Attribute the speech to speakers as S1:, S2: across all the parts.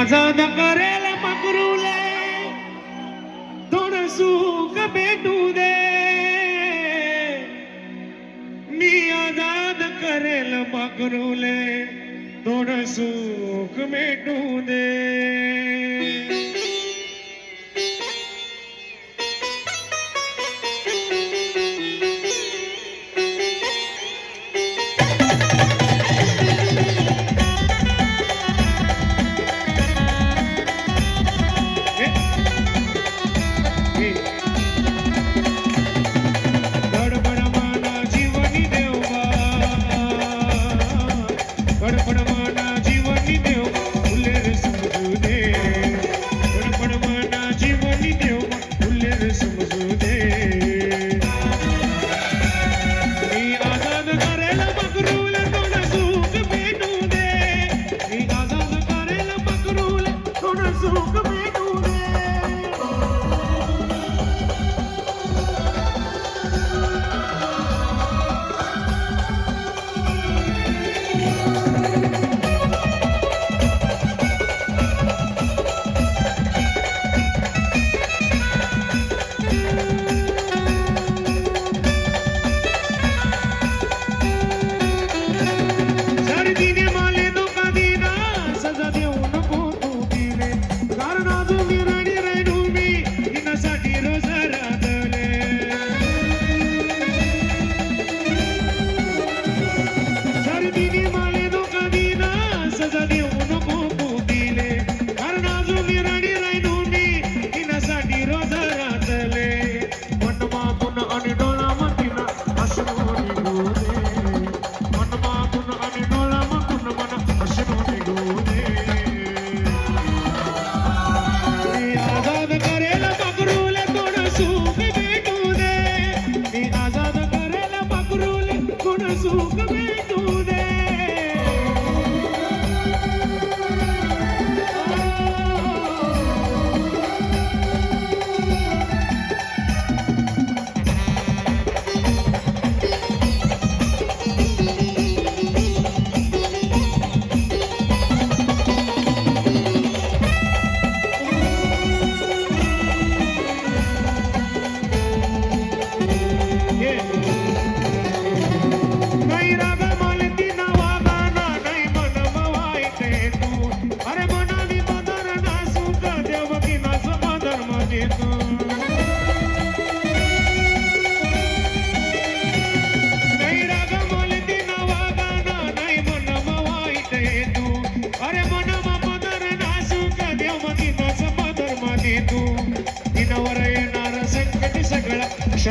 S1: आझाद करेल मकरूले थोड सुख भेटू दे. मी आझाद करेल मकरूले थोड सुख भेटू दे.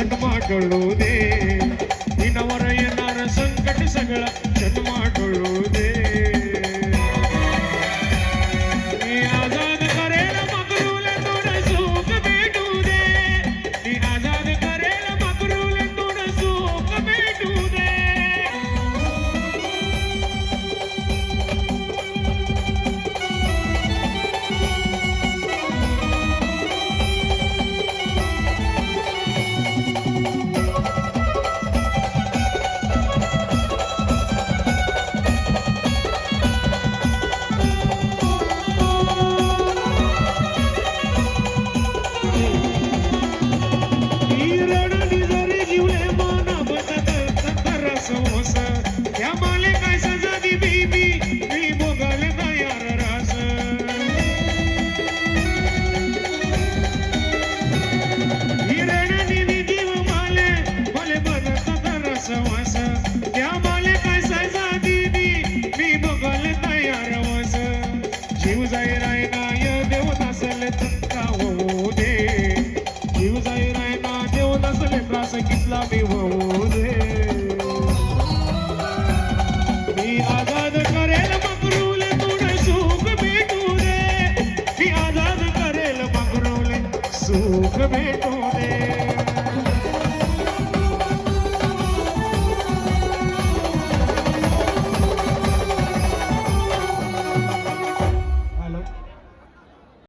S1: செண்பகழுதே त्रास घेतला मी होऊन मी आजाद करेल मकरूल तुला सुख भेटू रे मी आजाद करेल मकरूल सुख भेटू